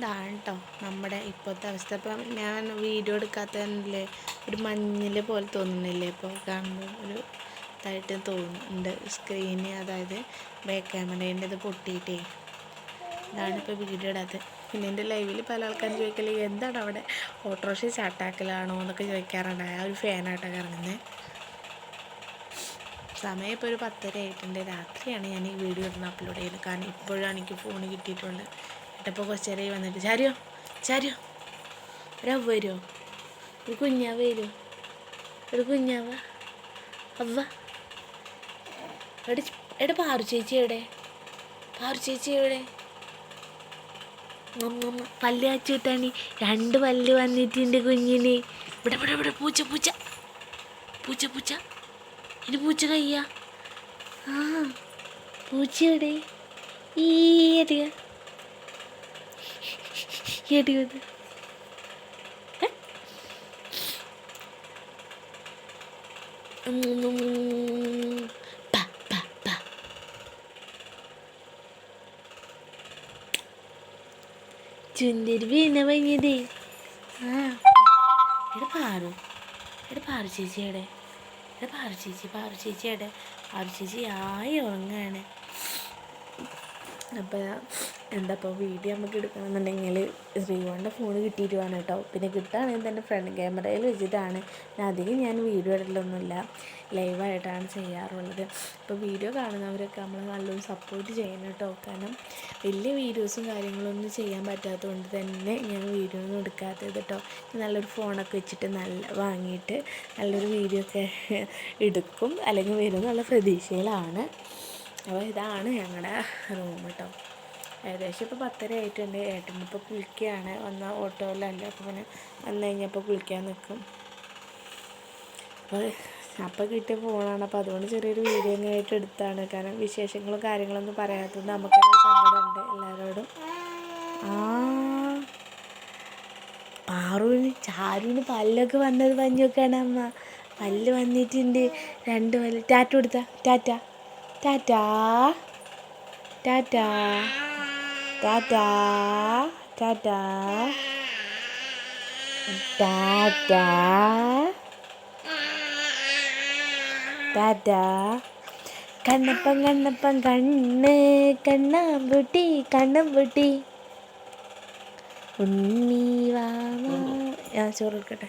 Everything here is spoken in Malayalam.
ഇതാണ് കേട്ടോ നമ്മുടെ ഇപ്പോഴത്തെ അവസ്ഥ. ഇപ്പം ഞാൻ വീഡിയോ എടുക്കാത്തതല്ലേ ഒരു മഞ്ഞിൽ പോലെ തോന്നുന്നില്ലേ? ഇപ്പോൾ കാണുമ്പോൾ ഒരു ഇതായിട്ട് തോന്നുന്നുണ്ട്. സ്ക്രീന് അതായത് ബാക്ക് ക്യാമറേന്റെ ഇത് പൊട്ടിയിട്ടേ. ഇതാണ് ഇപ്പോൾ വീഡിയോ ഇടാത്തത് പിന്നെ എന്റെ ലൈവിൽ പല ആൾക്കാരും ചോദിക്കൽ എന്താണ് അവിടെ ഓട്ടോറിക്ഷ ചാട്ടാക്കലാണോ എന്നൊക്കെ ചോദിക്കാറുണ്ട്. ആ ഒരു ഫാനായിട്ടൊക്കെ കറങ്ങുന്നത് സമയം ഇപ്പോൾ ഒരു പത്തര ആയിട്ടുണ്ട്. രാത്രിയാണ് ഞാൻ ഈ വീഡിയോ ഇടുന്ന അപ്ലോഡ് ചെയ്യുന്നത്. കാരണം ഇപ്പോഴാണ് എനിക്ക് ഫോൺ കിട്ടിയിട്ടുണ്ട് ഏട്ടപ്പോൾ കുറച്ച് വന്നിട്ട് ചാരിയോ ചാരിയോ ഒരവ് വരുമോ ഒരു കുഞ്ഞാവ വരുമോ ഒരു കുഞ്ഞാവ അവ എവിടെ എവിടെ പാറു ചേച്ചി എവിടെ? പാറു ചേച്ചി എവിടെ? മമ്മ പല്ല് കാച്ചു കിട്ടാണ് രണ്ട് പല്ല് വന്നിട്ടുണ്ട് കുഞ്ഞിന്. ഇവിടെ ഇവിടെ ഇവിടെ പൂച്ച പൂച്ച. പൂച്ച പൂച്ച. ഇനി പൂച്ച കയ്യ. ആ പൂച്ച എവിടെ? ഈ അടിയ അടിയത് ചുന്തിരി വീണ കഴിഞ്ഞതേ ആ. എവിടെ പാറു. എവിടെ പാറു ചേച്ചി എവിടെ? എവിടെ പാറു ചേച്ചി പാറു ചേച്ചി പാറു ചേച്ചി ആയി ഉറങ്ങാണ്. അപ്പോൾ എന്താ ഇപ്പോൾ വീഡിയോ നമുക്ക് എടുക്കണമെന്നുണ്ടെങ്കിൽ ശ്രീകോണിന്റെ ഫോൺ കിട്ടിയിട്ട് കേട്ടോ. പിന്നെ കിട്ടുകയാണെങ്കിൽ തന്നെ ഫ്രണ്ട് ക്യാമറയിൽ വെച്ചിട്ടാണ്. അധികം ഞാൻ വീഡിയോ ഇടലൊന്നുമില്ല. ലൈവായിട്ടാണ് ചെയ്യാറുള്ളത്. ഇപ്പോൾ വീഡിയോ കാണുന്നവരൊക്കെ നമ്മൾ നല്ലൊരു സപ്പോർട്ട് ചെയ്യണം കേട്ടോ. കാരണം വലിയ വീഡിയോസും കാര്യങ്ങളൊന്നും ചെയ്യാൻ പറ്റാത്തതുകൊണ്ട് തന്നെ ഞാൻ വീഡിയോ ഒന്നും എടുക്കാത്തത് കേട്ടോ. നല്ലൊരു ഫോണൊക്കെ വെച്ചിട്ട് നല്ല വാങ്ങിയിട്ട് നല്ലൊരു വീഡിയോ ഒക്കെ എടുക്കും. അല്ലെങ്കിൽ വരും എന്നുള്ള പ്രതീക്ഷയിലാണ്. അപ്പോൾ ഇതാണ് ഞങ്ങളുടെ റൂം കേട്ടോ. ഏകദേശം ഇപ്പോൾ പത്തര ആയിട്ടുണ്ട്. ഏട്ടനിപ്പോൾ കുളിക്കുകയാണ് വന്ന ഓട്ടോയിലല്ല അപ്പോൾ പിന്നെ വന്നു കഴിഞ്ഞപ്പോൾ കുളിക്കാൻ നിൽക്കും അപ്പോൾ അപ്പോൾ കിട്ടിയ ഫോണാണ് അപ്പോൾ അതുകൊണ്ട് ചെറിയൊരു വീഡിയോ ആയിട്ട് എടുത്താണ്. കാരണം വിശേഷങ്ങളും കാര്യങ്ങളൊന്നും പറയാത്തതുകൊണ്ട് നമുക്ക് സങ്കടമുണ്ട് എല്ലാവരോടും. ആ. പാറുവിന് ചാരുവിന് പല്ലൊക്കെ വന്നത് പഞ്ഞൊക്കെയാണ് അമ്മ. പല്ല് വന്നിട്ടുണ്ട്. രണ്ട് പല്ല്. ടാറ്റ കൊടുത്ത. Tata. Tata. Tata. Tata tata tata tata Kannappan Kannappan കണ്ണ് കണ്ണാമ്പുട്ടി കണ്ണമ്പുട്ടി. ഉണ്ണി വാമ ഞാൻ ചോറ് എടുക്കട്ടെ.